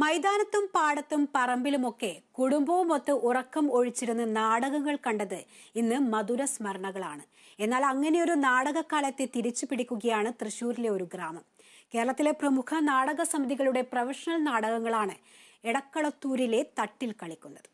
മൈതാനത്തും പാടത്തും പറമ്പിലുമൊക്കെ കുടുംബവുമൊത്ത് ഉറക്കം ഒഴിച്ചിരുന്ന് നാടകങ്ങൾ കണ്ടത് ഇന്ന് മധുര സ്മരണകളാണ്. എന്നാൽ അങ്ങനെയൊരു നാടകക്കാലത്തെ തിരിച്ചു പിടിക്കുകയാണ് തൃശൂരിലെ ഒരു ഗ്രാമം. കേരളത്തിലെ പ്രമുഖ നാടക സമിതികളുടെ പ്രൊഫഷണൽ നാടകങ്ങളാണ് എടക്കളത്തൂരിലെ തട്ടിൽ കളിക്കുന്നത്.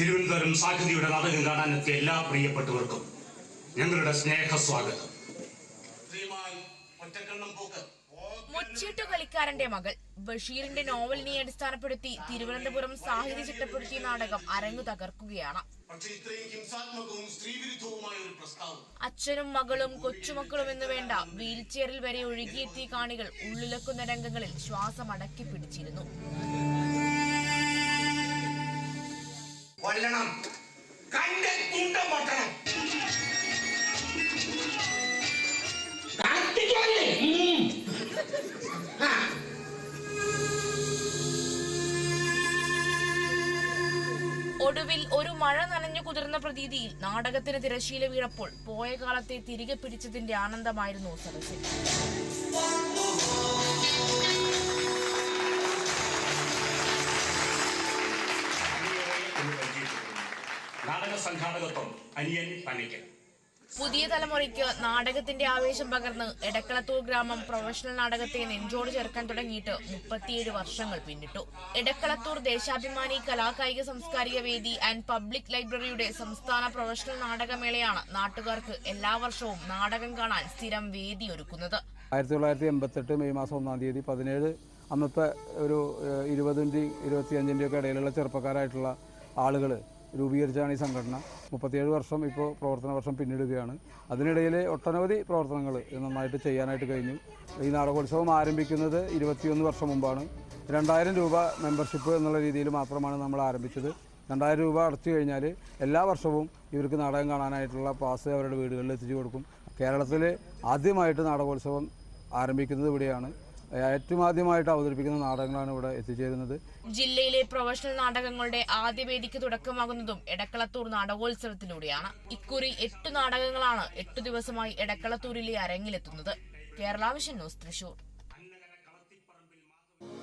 തിരുവനന്തപുരം സാഹിതിയുടെ നാടകം കാണാനെത്തിയ എല്ലാ പ്രിയപ്പെട്ടവർക്കും ഞങ്ങളുടെ സ്നേഹ സ്വാഗതം. മുച്ചീട്ടു കളിക്കാരന്റെ മകൾ ബഷീറിന്റെ നോവലിനെ അടിസ്ഥാനപ്പെടുത്തി തിരുവനന്തപുരം സാഹിത്യ ചിട്ടപ്പെടുത്തിയ നാടകം അരങ്ങു തകർക്കുകയാണ്. അച്ഛനും മകളും കൊച്ചുമക്കളും എന്ന് വേണ്ട വീൽചെയറിൽ വരെ ഒഴുകിയെത്തിയ കാണികൾ ഉള്ളിലക്കുന്ന രംഗങ്ങളിൽ ശ്വാസം അടക്കി പിടിച്ചിരുന്നു കൊല്ലണം. കണ്ടെ തുണ്ടം പൊട്ടണം. ഒടുവിൽ ഒരു മഴ നനഞ്ഞു കുതിർന്ന പ്രതീതിയിൽ നാടകത്തിന് തിരശീല വീണപ്പോൾ പോയ കാലത്തെ തിരികെ പിടിച്ചതിന്റെ ആനന്ദമായിരുന്നു സദസ്സിൽ. സംഘാടകത്വം അനിയൻ പനിക്കൻ പുതിയ തലമുറയ്ക്ക് നാടകത്തിന്റെ ആവേശം പകർന്ന് എടക്കളത്തൂർ ഗ്രാമം പ്രൊഫഷണൽ നാടകത്തെ നെഞ്ചോട് ചേർക്കാൻ തുടങ്ങിയിട്ട് മുപ്പത്തിയേഴ് വർഷങ്ങൾ പിന്നിട്ടു. എടക്കളത്തൂർ ദേശാഭിമാനി കലാകായിക സാംസ്കാരിക വേദി ആൻഡ് പബ്ലിക് ലൈബ്രറിയുടെ സംസ്ഥാന പ്രൊഫഷണൽ നാടകമേളയാണ് നാട്ടുകാർക്ക് എല്ലാ വർഷവും നാടകം കാണാൻ സ്ഥിരം വേദി ഒരുക്കുന്നത്. ആയിരത്തി തൊള്ളായിരത്തി എൺപത്തെട്ട് മെയ് മാസം ഒന്നാം തീയതി പതിനേഴ് അന്നത്തെ ഒരു ഇരുപതിന്റെയും ഇരുപത്തിയഞ്ചിന്റെയും ഒക്കെ ഇടയിലുള്ള ചെറുപ്പക്കാരായിട്ടുള്ള ആളുകൾ രൂപീകരിച്ചാണ് ഈ സംഘടന. മുപ്പത്തിയേഴ് വർഷം ഇപ്പോൾ പ്രവർത്തന വർഷം പിന്നിടുകയാണ്. അതിനിടയിൽ ഒട്ടനവധി പ്രവർത്തനങ്ങൾ നന്നായിട്ട് ചെയ്യാനായിട്ട് കഴിഞ്ഞു. ഈ നാടകോത്സവം ആരംഭിക്കുന്നത് ഇരുപത്തിയൊന്ന് വർഷം മുമ്പാണ്. രണ്ടായിരം രൂപ മെമ്പർഷിപ്പ് എന്നുള്ള രീതിയിൽ മാത്രമാണ് നമ്മൾ ആരംഭിച്ചത്. രണ്ടായിരം രൂപ അടച്ചു കഴിഞ്ഞാൽ എല്ലാ വർഷവും ഇവർക്ക് നാടകം കാണാനായിട്ടുള്ള പാസ് അവരുടെ വീടുകളിൽ എത്തിച്ചു കൊടുക്കും. കേരളത്തിൽ ആദ്യമായിട്ട് നാടകോത്സവം ആരംഭിക്കുന്നത് ഇവിടെയാണ്. ഏറ്റവും ആദ്യമായിട്ട് അവതരിപ്പിക്കുന്ന നാടകങ്ങളാണ് ഇവിടെ എത്തിച്ചേരുന്നത്. ജില്ലയിലെ പ്രൊഫഷണൽ നാടകങ്ങളുടെ ആദ്യ വേദിക്ക് തുടക്കമാകുന്നതും എടക്കളത്തൂർ നാടകോത്സവത്തിലൂടെയാണ്. ഇക്കുറി എട്ട് നാടകങ്ങളാണ് എട്ടു ദിവസമായി എടക്കളത്തൂരിലെ അരങ്ങിലെത്തുന്നത്. കേരളാവിഷൻ ന്യൂസ് തൃശൂർ.